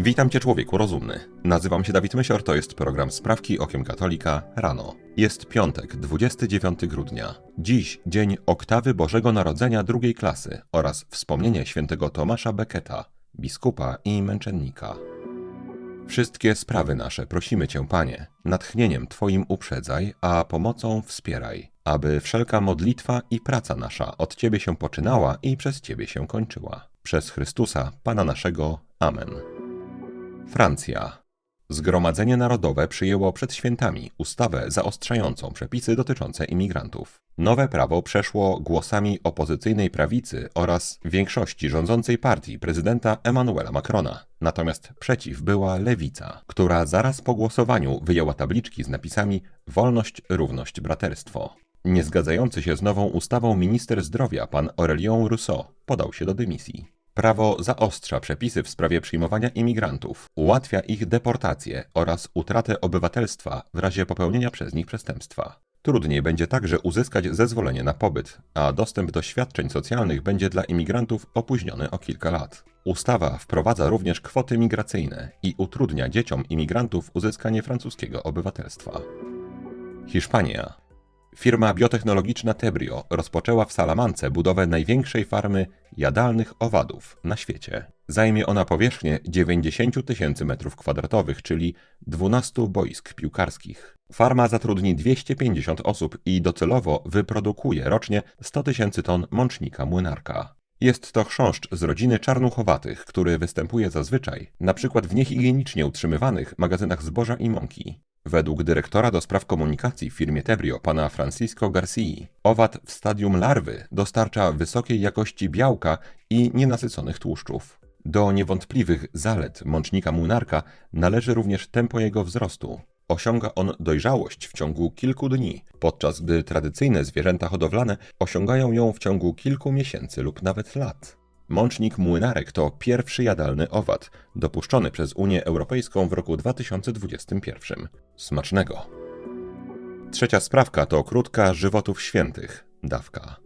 Witam Cię człowieku rozumny. Nazywam się Dawid Mysior, to jest program Sprawki Okiem Katolika rano. Jest piątek, 29 grudnia. Dziś dzień oktawy Bożego Narodzenia drugiej klasy oraz wspomnienie świętego Tomasza Becketa, biskupa i męczennika. Wszystkie sprawy nasze prosimy Cię, Panie, natchnieniem Twoim uprzedzaj, a pomocą wspieraj, aby wszelka modlitwa i praca nasza od Ciebie się poczynała i przez Ciebie się kończyła. Przez Chrystusa, Pana naszego. Amen. Francja. Zgromadzenie Narodowe przyjęło przed świętami ustawę zaostrzającą przepisy dotyczące imigrantów. Nowe prawo przeszło głosami opozycyjnej prawicy oraz większości rządzącej partii prezydenta Emmanuela Macrona. Natomiast przeciw była lewica, która zaraz po głosowaniu wyjęła tabliczki z napisami Wolność, równość, braterstwo. Niezgadzający się z nową ustawą minister zdrowia pan Aurélien Rousseau podał się do dymisji. Prawo zaostrza przepisy w sprawie przyjmowania imigrantów, ułatwia ich deportację oraz utratę obywatelstwa w razie popełnienia przez nich przestępstwa. Trudniej będzie także uzyskać zezwolenie na pobyt, a dostęp do świadczeń socjalnych będzie dla imigrantów opóźniony o kilka lat. Ustawa wprowadza również kwoty migracyjne i utrudnia dzieciom imigrantów uzyskanie francuskiego obywatelstwa. Hiszpania. Firma biotechnologiczna Tebrio rozpoczęła w Salamance budowę największej farmy jadalnych owadów na świecie. Zajmie ona powierzchnię 90 tysięcy metrów kwadratowych, czyli 12 boisk piłkarskich. Farma zatrudni 250 osób i docelowo wyprodukuje rocznie 100 tysięcy ton mącznika młynarka. Jest to chrząszcz z rodziny czarnuchowatych, który występuje zazwyczaj na przykład w niehigienicznie utrzymywanych magazynach zboża i mąki. Według dyrektora do spraw komunikacji w firmie Tebrio, pana Francisco Garcii, owad w stadium larwy dostarcza wysokiej jakości białka i nienasyconych tłuszczów. Do niewątpliwych zalet mącznika młynarka należy również tempo jego wzrostu. Osiąga on dojrzałość w ciągu kilku dni, podczas gdy tradycyjne zwierzęta hodowlane osiągają ją w ciągu kilku miesięcy lub nawet lat. Mącznik młynarek to pierwszy jadalny owad, dopuszczony przez Unię Europejską w roku 2021. Smacznego! Trzecia sprawka to krótka żywotów świętych, dawka.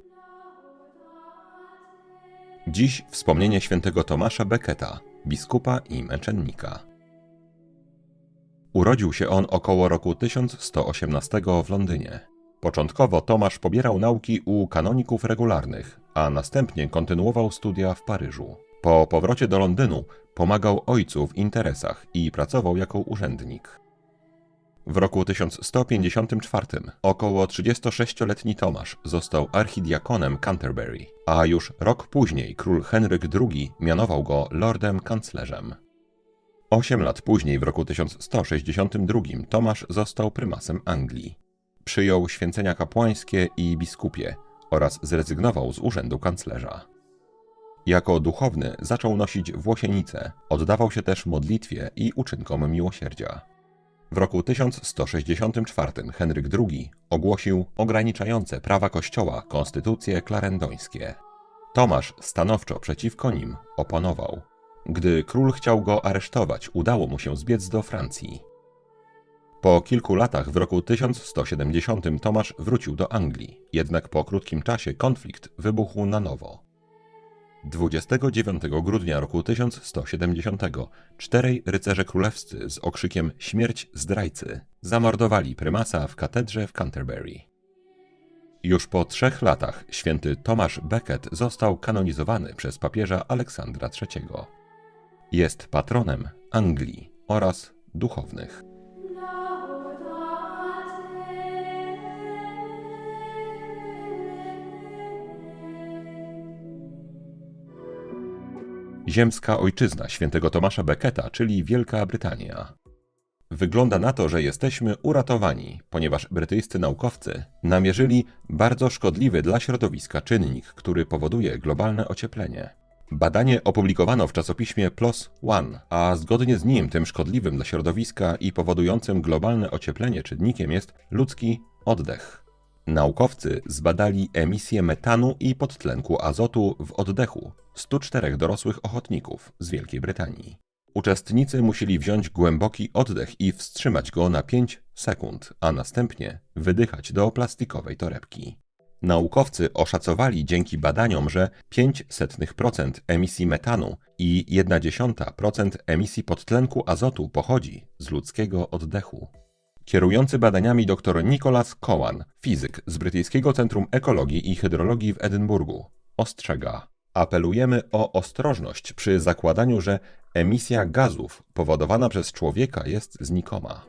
Dziś wspomnienie świętego Tomasza Becketa, biskupa i męczennika. Urodził się on około roku 1118 w Londynie. Początkowo Tomasz pobierał nauki u kanoników regularnych, a następnie kontynuował studia w Paryżu. Po powrocie do Londynu pomagał ojcu w interesach i pracował jako urzędnik. W roku 1154 około 36-letni Tomasz został archidiakonem Canterbury, a już rok później król Henryk II mianował go lordem kanclerzem. Osiem lat później, w roku 1162, Tomasz został prymasem Anglii. Przyjął święcenia kapłańskie i biskupie oraz zrezygnował z urzędu kanclerza. Jako duchowny zaczął nosić włosienice, oddawał się też modlitwie i uczynkom miłosierdzia. W roku 1164 Henryk II ogłosił ograniczające prawa kościoła konstytucje klarendońskie. Tomasz stanowczo przeciwko nim oponował. Gdy król chciał go aresztować, udało mu się zbiec do Francji. Po kilku latach, w roku 1170, Tomasz wrócił do Anglii, jednak po krótkim czasie konflikt wybuchł na nowo. 29 grudnia roku 1170 czterej rycerze królewscy z okrzykiem Śmierć zdrajcy zamordowali prymasa w katedrze w Canterbury. Już po trzech latach święty Tomasz Becket został kanonizowany przez papieża Aleksandra III. Jest patronem Anglii oraz duchownych. Ziemska ojczyzna świętego Tomasza Becketa, czyli Wielka Brytania. Wygląda na to, że jesteśmy uratowani, ponieważ brytyjscy naukowcy namierzyli bardzo szkodliwy dla środowiska czynnik, który powoduje globalne ocieplenie. Badanie opublikowano w czasopiśmie PLOS ONE, a zgodnie z nim tym szkodliwym dla środowiska i powodującym globalne ocieplenie czynnikiem jest ludzki oddech. Naukowcy zbadali emisję metanu i podtlenku azotu w oddechu 104 dorosłych ochotników z Wielkiej Brytanii. Uczestnicy musieli wziąć głęboki oddech i wstrzymać go na 5 sekund, a następnie wydychać do plastikowej torebki. Naukowcy oszacowali dzięki badaniom, że 0,05% emisji metanu i 0,1% emisji podtlenku azotu pochodzi z ludzkiego oddechu. Kierujący badaniami dr Nicholas Cowan, fizyk z Brytyjskiego Centrum Ekologii i Hydrologii w Edynburgu, ostrzega: Apelujemy o ostrożność przy zakładaniu, że emisja gazów powodowana przez człowieka jest znikoma.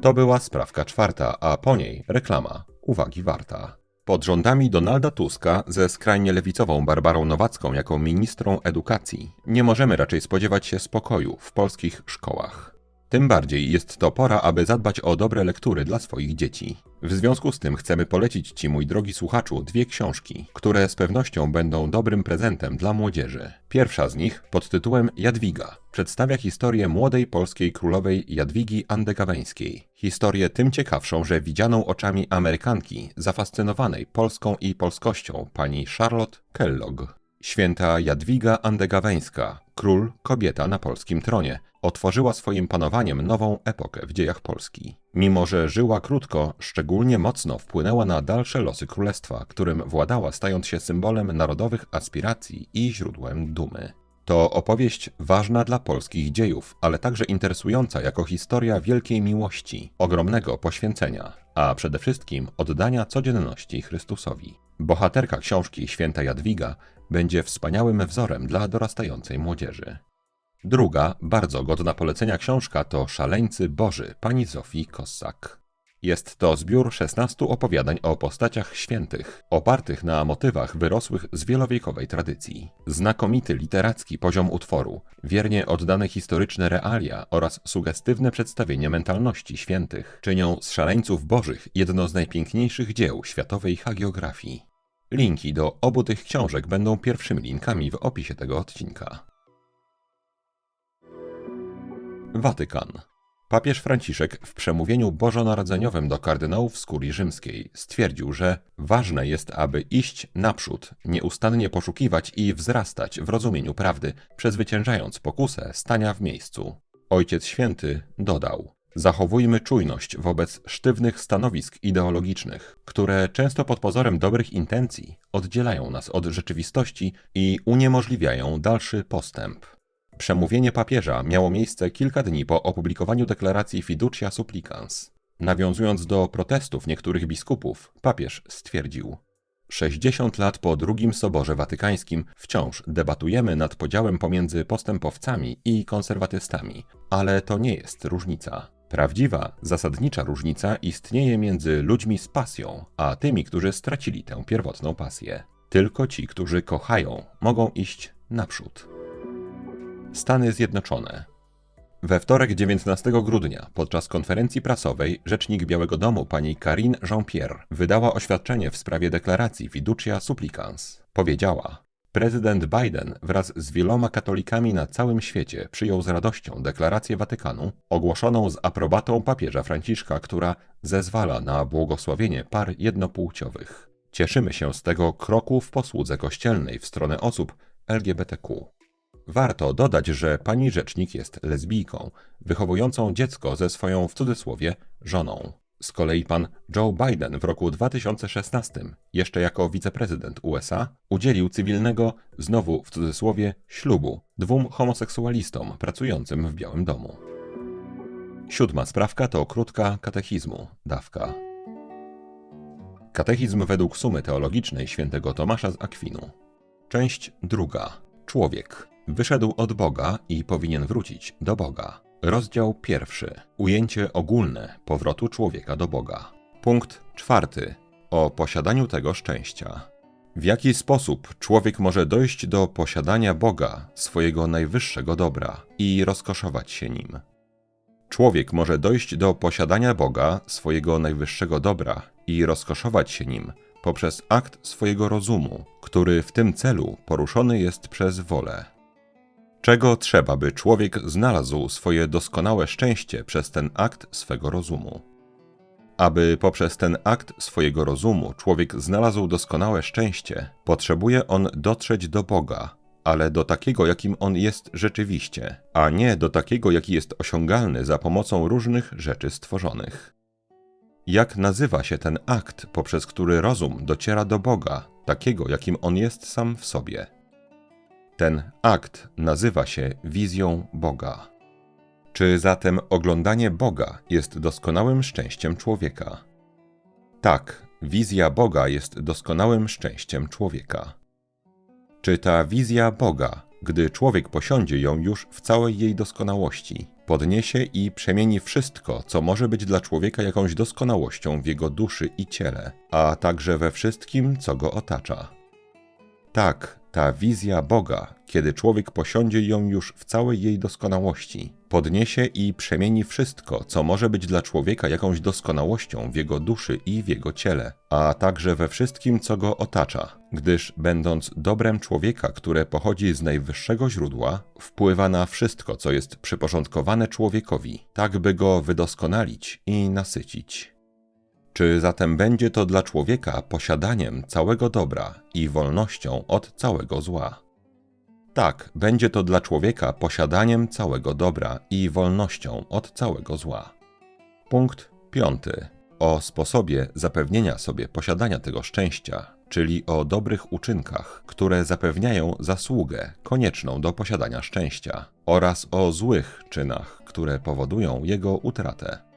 To była sprawka czwarta, a po niej reklama. Uwagi warta. Pod rządami Donalda Tuska ze skrajnie lewicową Barbarą Nowacką jako ministrą edukacji nie możemy raczej spodziewać się spokoju w polskich szkołach. Tym bardziej jest to pora, aby zadbać o dobre lektury dla swoich dzieci. W związku z tym chcemy polecić Ci, mój drogi słuchaczu, dwie książki, które z pewnością będą dobrym prezentem dla młodzieży. Pierwsza z nich, pod tytułem Jadwiga, przedstawia historię młodej polskiej królowej Jadwigi Andegaweńskiej. Historię tym ciekawszą, że widzianą oczami Amerykanki, zafascynowanej Polską i polskością, pani Charlotte Kellogg. Święta Jadwiga Andegaweńska, król, kobieta na polskim tronie, otworzyła swoim panowaniem nową epokę w dziejach Polski. Mimo, że żyła krótko, szczególnie mocno wpłynęła na dalsze losy królestwa, którym władała, stając się symbolem narodowych aspiracji i źródłem dumy. To opowieść ważna dla polskich dziejów, ale także interesująca jako historia wielkiej miłości, ogromnego poświęcenia, a przede wszystkim oddania codzienności Chrystusowi. Bohaterka książki Święta Jadwiga będzie wspaniałym wzorem dla dorastającej młodzieży. Druga, bardzo godna polecenia książka to Szaleńcy Boży pani Zofii Kossak. Jest to zbiór 16 opowiadań o postaciach świętych, opartych na motywach wyrosłych z wielowiekowej tradycji. Znakomity literacki poziom utworu, wiernie oddane historyczne realia oraz sugestywne przedstawienie mentalności świętych czynią z Szaleńców Bożych jedno z najpiękniejszych dzieł światowej hagiografii. Linki do obu tych książek będą pierwszymi linkami w opisie tego odcinka. Watykan. Papież Franciszek w przemówieniu bożonarodzeniowym do kardynałów z kurii rzymskiej stwierdził, że ważne jest, aby iść naprzód, nieustannie poszukiwać i wzrastać w rozumieniu prawdy, przezwyciężając pokusę stania w miejscu. Ojciec Święty dodał: Zachowujmy czujność wobec sztywnych stanowisk ideologicznych, które często pod pozorem dobrych intencji oddzielają nas od rzeczywistości i uniemożliwiają dalszy postęp. Przemówienie papieża miało miejsce kilka dni po opublikowaniu deklaracji Fiducia Supplicans. Nawiązując do protestów niektórych biskupów, papież stwierdził: 60 lat po drugim Soborze Watykańskim wciąż debatujemy nad podziałem pomiędzy postępowcami i konserwatystami, ale to nie jest różnica. Prawdziwa, zasadnicza różnica istnieje między ludźmi z pasją, a tymi, którzy stracili tę pierwotną pasję. Tylko ci, którzy kochają, mogą iść naprzód. Stany Zjednoczone. We wtorek 19 grudnia, podczas konferencji prasowej, rzecznik Białego Domu pani Karine Jean-Pierre wydała oświadczenie w sprawie deklaracji Fiducia Supplicans. Powiedziała: Prezydent Biden wraz z wieloma katolikami na całym świecie przyjął z radością deklarację Watykanu, ogłoszoną z aprobatą papieża Franciszka, która zezwala na błogosławienie par jednopłciowych. Cieszymy się z tego kroku w posłudze kościelnej w stronę osób LGBTQ. Warto dodać, że pani rzecznik jest lesbijką, wychowującą dziecko ze swoją w cudzysłowie żoną. Z kolei pan Joe Biden w roku 2016, jeszcze jako wiceprezydent USA, udzielił cywilnego, znowu w cudzysłowie, ślubu dwóm homoseksualistom pracującym w Białym Domu. Siódma sprawka to krótka katechizmu, dawka. Katechizm według sumy teologicznej świętego Tomasza z Akwinu. Część druga. Człowiek. Wyszedł od Boga i powinien wrócić do Boga. Rozdział pierwszy. Ujęcie ogólne powrotu człowieka do Boga. Punkt czwarty. O posiadaniu tego szczęścia. W jaki sposób człowiek może dojść do posiadania Boga, swojego najwyższego dobra, i rozkoszować się nim? Człowiek może dojść do posiadania Boga, swojego najwyższego dobra, i rozkoszować się nim poprzez akt swojego rozumu, który w tym celu poruszony jest przez wolę. Czego trzeba, by człowiek znalazł swoje doskonałe szczęście przez ten akt swego rozumu? Aby poprzez ten akt swojego rozumu człowiek znalazł doskonałe szczęście, potrzebuje on dotrzeć do Boga, ale do takiego, jakim on jest rzeczywiście, a nie do takiego, jaki jest osiągalny za pomocą różnych rzeczy stworzonych. Jak nazywa się ten akt, poprzez który rozum dociera do Boga, takiego jakim on jest sam w sobie? Ten akt nazywa się wizją Boga. Czy zatem oglądanie Boga jest doskonałym szczęściem człowieka? Tak, wizja Boga jest doskonałym szczęściem człowieka. Czy ta wizja Boga, gdy człowiek posiądzie ją już w całej jej doskonałości, podniesie i przemieni wszystko, co może być dla człowieka jakąś doskonałością w jego duszy i ciele, a także we wszystkim, co go otacza? Tak, ta wizja Boga, kiedy człowiek posiądzie ją już w całej jej doskonałości, podniesie i przemieni wszystko, co może być dla człowieka jakąś doskonałością w jego duszy i w jego ciele, a także we wszystkim, co go otacza, gdyż będąc dobrem człowieka, które pochodzi z najwyższego źródła, wpływa na wszystko, co jest przyporządkowane człowiekowi, tak by go wydoskonalić i nasycić. Czy zatem będzie to dla człowieka posiadaniem całego dobra i wolnością od całego zła? Tak, będzie to dla człowieka posiadaniem całego dobra i wolnością od całego zła. Punkt piąty. O sposobie zapewnienia sobie posiadania tego szczęścia, czyli o dobrych uczynkach, które zapewniają zasługę konieczną do posiadania szczęścia, oraz o złych czynach, które powodują jego utratę.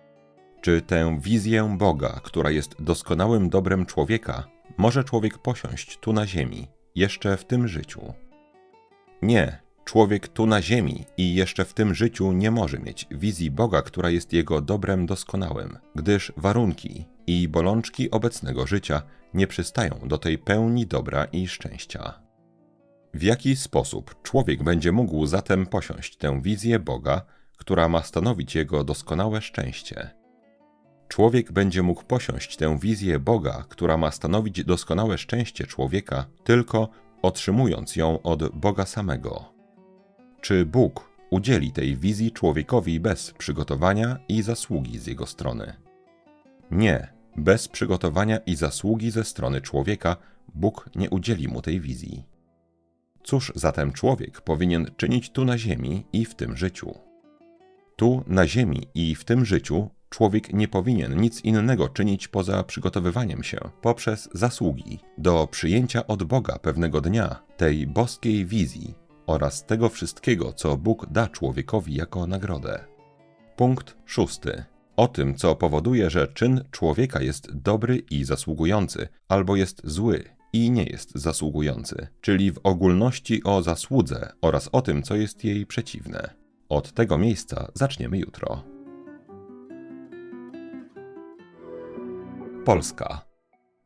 Czy tę wizję Boga, która jest doskonałym dobrem człowieka, może człowiek posiąść tu na ziemi, jeszcze w tym życiu? Nie, człowiek tu na ziemi i jeszcze w tym życiu nie może mieć wizji Boga, która jest jego dobrem doskonałym, gdyż warunki i bolączki obecnego życia nie przystają do tej pełni dobra i szczęścia. W jaki sposób człowiek będzie mógł zatem posiąść tę wizję Boga, która ma stanowić jego doskonałe szczęście? Człowiek będzie mógł posiąść tę wizję Boga, która ma stanowić doskonałe szczęście człowieka, tylko otrzymując ją od Boga samego. Czy Bóg udzieli tej wizji człowiekowi bez przygotowania i zasługi z jego strony? Nie, bez przygotowania i zasługi ze strony człowieka Bóg nie udzieli mu tej wizji. Cóż zatem człowiek powinien czynić tu na ziemi i w tym życiu? Tu na ziemi i w tym życiu człowiek nie powinien nic innego czynić poza przygotowywaniem się poprzez zasługi do przyjęcia od Boga pewnego dnia tej boskiej wizji oraz tego wszystkiego, co Bóg da człowiekowi jako nagrodę. Punkt szósty. O tym, co powoduje, że czyn człowieka jest dobry i zasługujący, albo jest zły i nie jest zasługujący, czyli w ogólności o zasłudze oraz o tym, co jest jej przeciwne. Od tego miejsca zaczniemy jutro. Polska.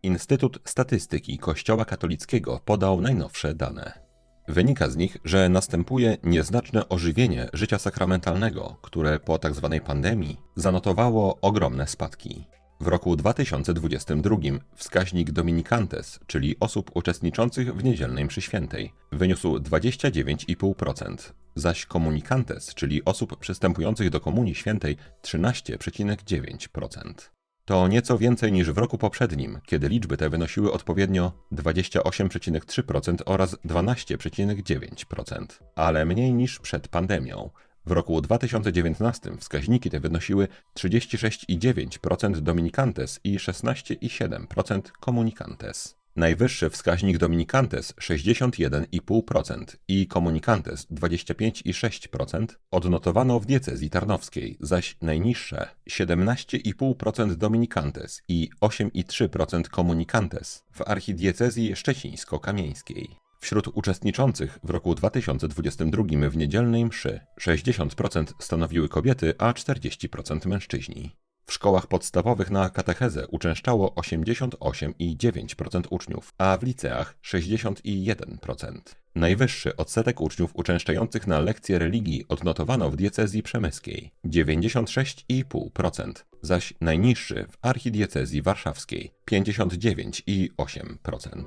Instytut Statystyki Kościoła Katolickiego podał najnowsze dane. Wynika z nich, że następuje nieznaczne ożywienie życia sakramentalnego, które po tzw. Tak pandemii zanotowało ogromne spadki. W roku 2022 wskaźnik Dominicantes, czyli osób uczestniczących w niedzielnej mszy świętej, wyniósł 29,5%, zaś Komunicantes, czyli osób przystępujących do Komunii Świętej 13,9%. To nieco więcej niż w roku poprzednim, kiedy liczby te wynosiły odpowiednio 28,3% oraz 12,9%, ale mniej niż przed pandemią. W roku 2019 wskaźniki te wynosiły 36,9% Dominicantes i 16,7% Comunicantes. Najwyższy wskaźnik Dominicantes 61,5% i Comunicantes 25,6% odnotowano w diecezji tarnowskiej, zaś najniższe 17,5% Dominicantes i 8,3% Comunicantes w archidiecezji szczecińsko-kamieńskiej. Wśród uczestniczących w roku 2022 w niedzielnej mszy 60% stanowiły kobiety, a 40% mężczyźni. W szkołach podstawowych na katechezę uczęszczało 88,9% uczniów, a w liceach 61%. Najwyższy odsetek uczniów uczęszczających na lekcje religii odnotowano w diecezji przemyskiej 96,5%, zaś najniższy w archidiecezji warszawskiej 59,8%.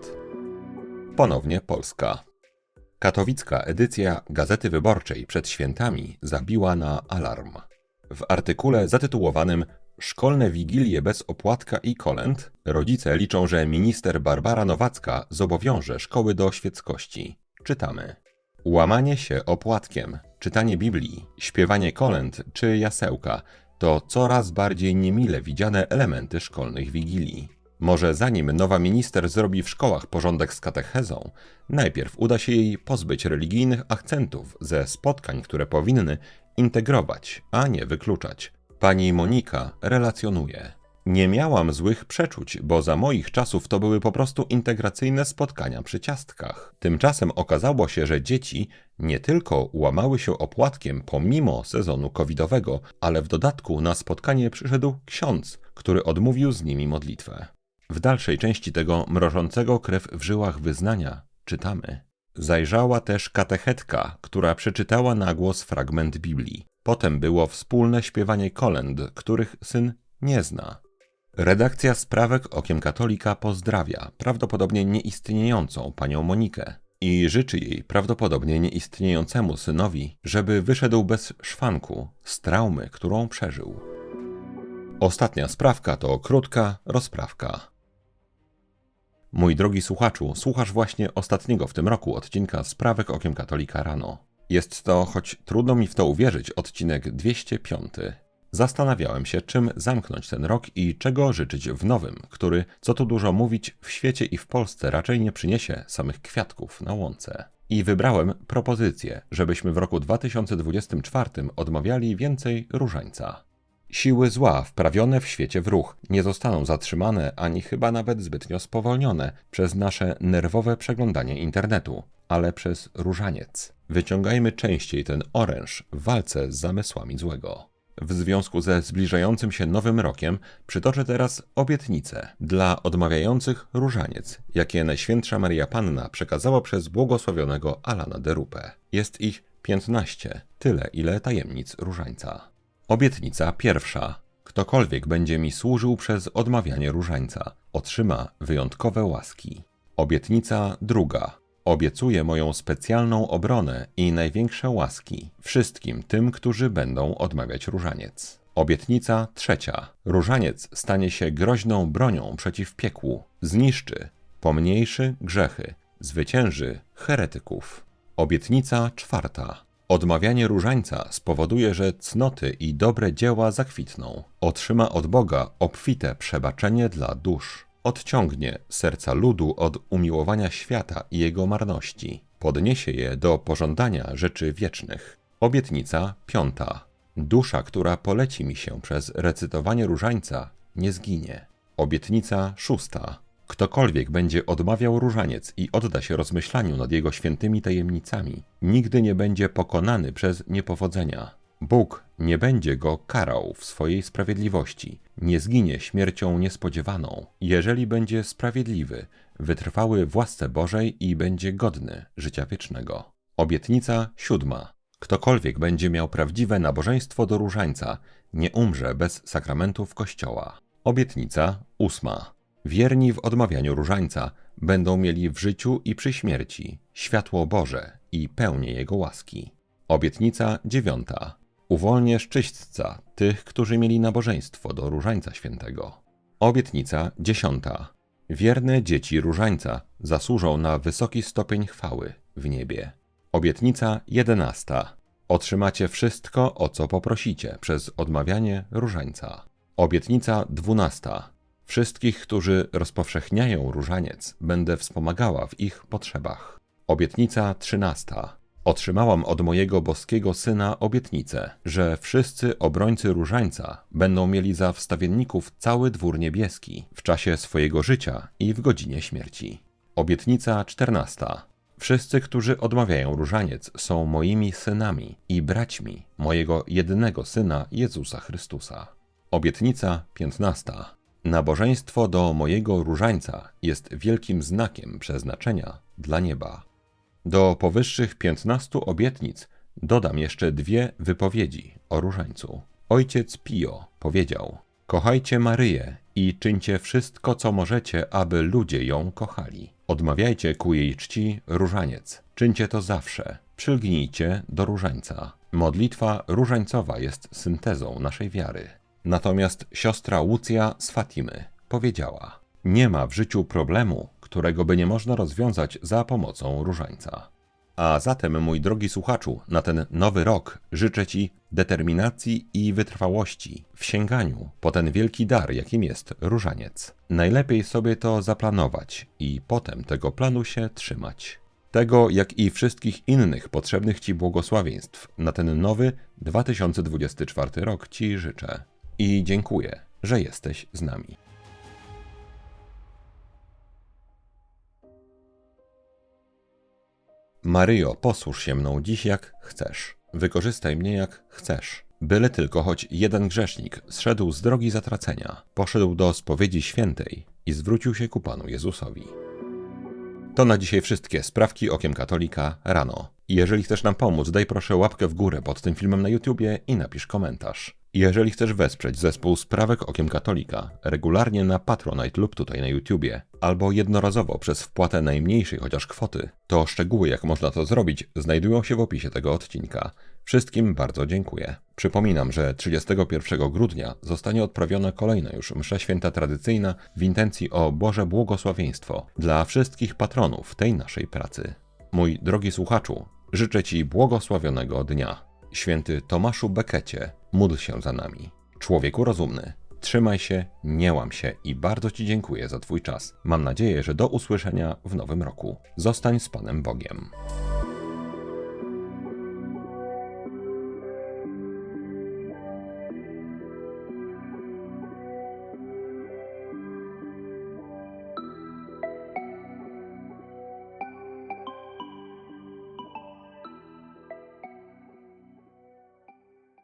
Ponownie Polska. Katowicka edycja Gazety Wyborczej przed świętami zabiła na alarm. W artykule zatytułowanym Szkolne wigilie bez opłatka i kolęd rodzice liczą, że minister Barbara Nowacka zobowiąże szkoły do świeckości. Czytamy. Łamanie się opłatkiem, czytanie Biblii, śpiewanie kolęd czy jasełka to coraz bardziej niemile widziane elementy szkolnych wigilii. Może zanim nowa minister zrobi w szkołach porządek z katechezą, najpierw uda się jej pozbyć religijnych akcentów ze spotkań, które powinny integrować, a nie wykluczać. Pani Monika relacjonuje. Nie miałam złych przeczuć, bo za moich czasów to były po prostu integracyjne spotkania przy ciastkach. Tymczasem okazało się, że dzieci nie tylko łamały się opłatkiem pomimo sezonu covidowego, ale w dodatku na spotkanie przyszedł ksiądz, który odmówił z nimi modlitwę. W dalszej części tego mrożącego krew w żyłach wyznania czytamy. Zajrzała też katechetka, która przeczytała na głos fragment Biblii. Potem było wspólne śpiewanie kolęd, których syn nie zna. Redakcja Sprawek Okiem Katolika pozdrawia prawdopodobnie nieistniejącą panią Monikę i życzy jej prawdopodobnie nieistniejącemu synowi, żeby wyszedł bez szwanku z traumy, którą przeżył. Ostatnia sprawka to krótka rozprawka. Mój drogi słuchaczu, słuchasz właśnie ostatniego w tym roku odcinka Sprawek Okiem Katolika rano. Jest to, choć trudno mi w to uwierzyć, odcinek 205. Zastanawiałem się, czym zamknąć ten rok i czego życzyć w nowym, który, co tu dużo mówić, w świecie i w Polsce raczej nie przyniesie samych kwiatków na łące. I wybrałem propozycję, żebyśmy w roku 2024 odmawiali więcej różańca. Siły zła wprawione w świecie w ruch nie zostaną zatrzymane ani chyba nawet zbytnio spowolnione przez nasze nerwowe przeglądanie internetu, ale przez różaniec. Wyciągajmy częściej ten oręż w walce z zamysłami złego. W związku ze zbliżającym się nowym rokiem przytoczę teraz obietnice dla odmawiających różaniec, jakie Najświętsza Maria Panna przekazała przez błogosławionego Alana de Rupe. Jest ich 15, tyle ile tajemnic różańca. Obietnica pierwsza. Ktokolwiek będzie mi służył przez odmawianie różańca, otrzyma wyjątkowe łaski. Obietnica druga. Obiecuję moją specjalną obronę i największe łaski wszystkim tym, którzy będą odmawiać różaniec. Obietnica trzecia. Różaniec stanie się groźną bronią przeciw piekłu. Zniszczy, pomniejszy grzechy, zwycięży heretyków. Obietnica czwarta. Odmawianie różańca spowoduje, że cnoty i dobre dzieła zakwitną. Otrzyma od Boga obfite przebaczenie dla dusz. Odciągnie serca ludu od umiłowania świata i jego marności. Podniesie je do pożądania rzeczy wiecznych. Obietnica piąta. Dusza, która poleci mi się przez recytowanie różańca, nie zginie. Obietnica szósta. Ktokolwiek będzie odmawiał różaniec i odda się rozmyślaniu nad jego świętymi tajemnicami, nigdy nie będzie pokonany przez niepowodzenia. Bóg nie będzie go karał w swojej sprawiedliwości, nie zginie śmiercią niespodziewaną, jeżeli będzie sprawiedliwy, wytrwały w łasce Bożej i będzie godny życia wiecznego. Obietnica siódma. Ktokolwiek będzie miał prawdziwe nabożeństwo do różańca, nie umrze bez sakramentów Kościoła. Obietnica ósma. Wierni w odmawianiu różańca będą mieli w życiu i przy śmierci światło Boże i pełnię Jego łaski. Obietnica dziewiąta. Uwolnię szczyśćca tych, którzy mieli nabożeństwo do różańca świętego. Obietnica dziesiąta. Wierne dzieci różańca zasłużą na wysoki stopień chwały w niebie. Obietnica jedenasta. Otrzymacie wszystko, o co poprosicie przez odmawianie różańca. Obietnica dwunasta. Wszystkich, którzy rozpowszechniają różaniec, będę wspomagała w ich potrzebach. Obietnica trzynasta. Otrzymałam od mojego boskiego syna obietnicę, że wszyscy obrońcy różańca będą mieli za wstawienników cały dwór niebieski w czasie swojego życia i w godzinie śmierci. Obietnica czternasta. Wszyscy, którzy odmawiają różaniec, są moimi synami i braćmi mojego jedynego syna Jezusa Chrystusa. Obietnica piętnasta. Nabożeństwo do mojego różańca jest wielkim znakiem przeznaczenia dla nieba. Do powyższych piętnastu obietnic dodam jeszcze dwie wypowiedzi o różańcu. Ojciec Pio powiedział: Kochajcie Maryję i czyńcie wszystko, co możecie, aby ludzie ją kochali. Odmawiajcie ku jej czci różaniec. Czyńcie to zawsze. Przylgnijcie do różańca. Modlitwa różańcowa jest syntezą naszej wiary. Natomiast siostra Łucja z Fatimy powiedziała: Nie ma w życiu problemu, którego by nie można rozwiązać za pomocą różańca. A zatem, mój drogi słuchaczu, na ten nowy rok życzę Ci determinacji i wytrwałości w sięganiu po ten wielki dar, jakim jest różaniec. Najlepiej sobie to zaplanować i potem tego planu się trzymać. Tego, jak i wszystkich innych potrzebnych Ci błogosławieństw na ten nowy 2024 rok Ci życzę. I dziękuję, że jesteś z nami. Maryjo, posłuż się mną dziś jak chcesz. Wykorzystaj mnie jak chcesz. Byle tylko choć jeden grzesznik zszedł z drogi zatracenia, poszedł do spowiedzi świętej i zwrócił się ku Panu Jezusowi. To na dzisiaj wszystkie sprawki okiem katolika rano. Jeżeli chcesz nam pomóc, daj proszę łapkę w górę pod tym filmem na YouTubie i napisz komentarz. Jeżeli chcesz wesprzeć zespół Sprawek Okiem Katolika regularnie na Patronite lub tutaj na YouTubie, albo jednorazowo przez wpłatę najmniejszej chociaż kwoty, to szczegóły jak można to zrobić znajdują się w opisie tego odcinka. Wszystkim bardzo dziękuję. Przypominam, że 31 grudnia zostanie odprawiona kolejna już msza święta tradycyjna w intencji o Boże błogosławieństwo dla wszystkich patronów tej naszej pracy. Mój drogi słuchaczu, życzę Ci błogosławionego dnia. Święty Tomaszu Bekecie, módl się za nami. Człowieku rozumny, trzymaj się, nie łam się i bardzo Ci dziękuję za Twój czas. Mam nadzieję, że do usłyszenia w nowym roku. Zostań z Panem Bogiem.